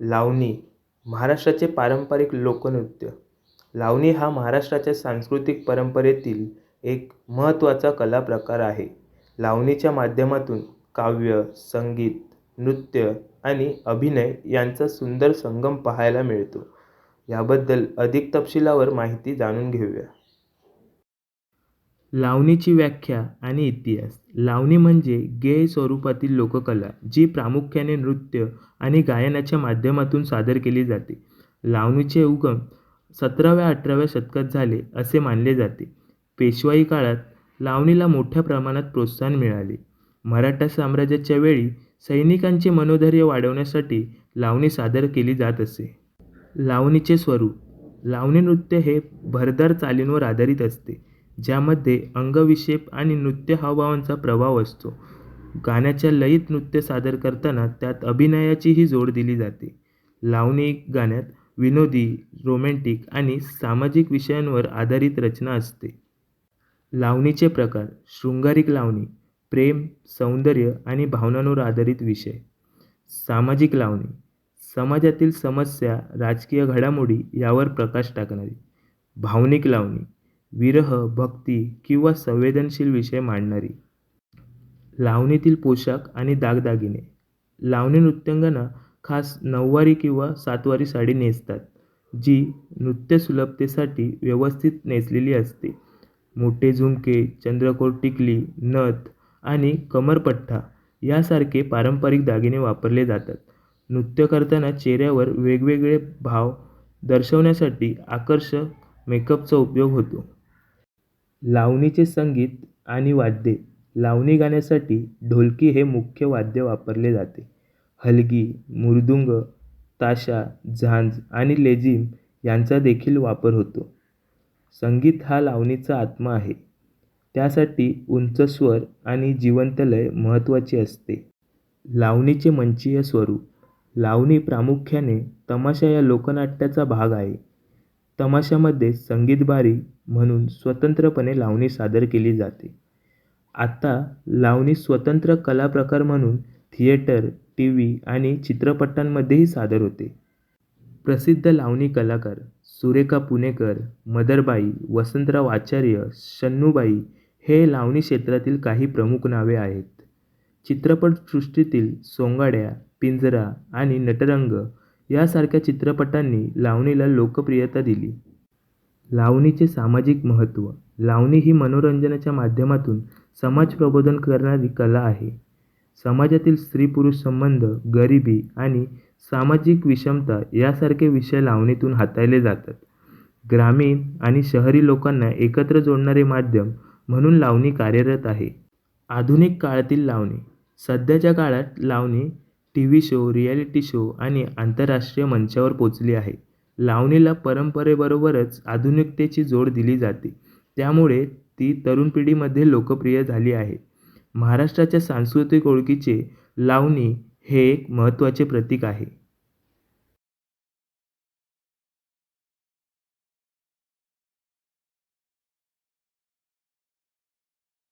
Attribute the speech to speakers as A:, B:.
A: लावणी महाराष्ट्राचे पारंपरिक लोकनृत्य. लावणी हा महाराष्ट्राच्या सांस्कृतिक परंपरेतील एक महत्त्वाचा कला प्रकार आहे. लावणीच्या माध्यमातून काव्य संगीत नृत्य आणि अभिनय यांचा सुंदर संगम पाहायला मिळतो. याबद्दल अधिक तपशीलावर माहिती जाणून घेऊया. लावणीची व्याख्या आणि इतिहास. लावणी म्हणजे गेय स्वरूपातील लोककला जी प्रामुख्याने नृत्य आणि गायनाच्या माध्यमातून सादर केली जाते. लावणीचे उगम सतराव्या अठराव्या शतकात झाले असे मानले जाते. पेशवाई काळात लावणीला मोठ्या प्रमाणात प्रोत्साहन मिळाले. मराठा साम्राज्याच्या वेळी सैनिकांचे मनोधैर्य वाढवण्यासाठी लावणी सादर केली जात असे. लावणीचे स्वरूप. लावणी नृत्य हे भरदार चालींवर आधारित असते. ज्यामध्ये अंगविक्षेप आणि नृत्य हावभावांचा प्रभाव असतो. गाण्याच्या लयीत नृत्य सादर करताना त्यात अभिनयाचीही जोड दिली जाते. लावणी गाण्यात विनोदी रोमॅन्टिक आणि सामाजिक विषयांवर आधारित रचना असते. लावणीचे प्रकार शृंगारिक लावणी प्रेम सौंदर्य आणि भावनांवर आधारित विषय. सामाजिक लावणी समाजातील समस्या राजकीय घडामोडी यावर प्रकाश टाकणारी. भावनिक लावणी विरह भक्ती किंवा संवेदनशील विषय मांडणारी. लावणीतील पोशाख आणि दागदागिने. लावणी नृत्यांगना खास नऊवारी किंवा सातवारी साडी नेसतात जी नृत्यसुलभतेसाठी व्यवस्थित नेसलेली असते. मोठे झुमके चंद्रकोर टिकली नथ आणि कमरपट्टा यासारखे पारंपरिक दागिने वापरले जातात. नृत्य करताना चेहऱ्यावर वेगवेगळे भाव दर्शवण्यासाठी आकर्षक मेकअपचा उपयोग होतो. लावणीचे संगीत आणि वाद्ये. लावणी गाण्यासाठी ढोलकी हे मुख्य वाद्य वापरले जाते. हलगी मृदुंग ताशा झांज आणि लेझिम यांचा देखील वापर होतो. संगीत हा लावणीचा आत्मा आहे. त्यासाठी उंच स्वर आणि जिवंत लय महत्त्वाची असते. लावणीचे मंचीय स्वरूप. लावणी प्रामुख्याने तमाशा या लोकनाट्याचा भाग आहे. तमाशामध्ये संगीतबारी म्हणून स्वतंत्रपणे लावणी सादर केली जाते. आत्ता लावणी स्वतंत्र कला प्रकार म्हणून थिएटर टी व्ही आणि चित्रपटांमध्येही सादर होते. प्रसिद्ध लावणी कलाकार सुरेखा पुणेकर मदरबाई वसंतराव आचार्य शन्नूबाई हे लावणी क्षेत्रातील काही प्रमुख नावे आहेत. चित्रपटसृष्टीतील सोंगाड्या पिंजरा आणि नटरंग यासारख्या चित्रपटांनी लावणीला लोकप्रियता दिली. लावणीचे सामाजिक महत्त्व. लावणी ही मनोरंजनाच्या माध्यमातून समाज प्रबोधन करणारी कला आहे. समाजातील स्त्री पुरुष संबंध गरिबी आणि सामाजिक विषमता यासारखे विषय लावणीतून हाताळले जातात. ग्रामीण आणि शहरी लोकांना एकत्र जोडणारे माध्यम म्हणून लावणी कार्यरत आहे. आधुनिक काळातील लावणी. सध्याच्या काळात Lavani T V show reality show आणि आंतरराष्ट्रीय मंचावर पोचली आहे. लावणीला परंपरेबरोबरच आधुनिकतेची जोड दिली जाते. त्यामुळे ती तरुण पिढीमध्ये लोकप्रिय झाली आहे. महाराष्ट्राच्या सांस्कृतिक ओळखीचे लावणी हे एक महत्त्वाचे प्रतीक आहे.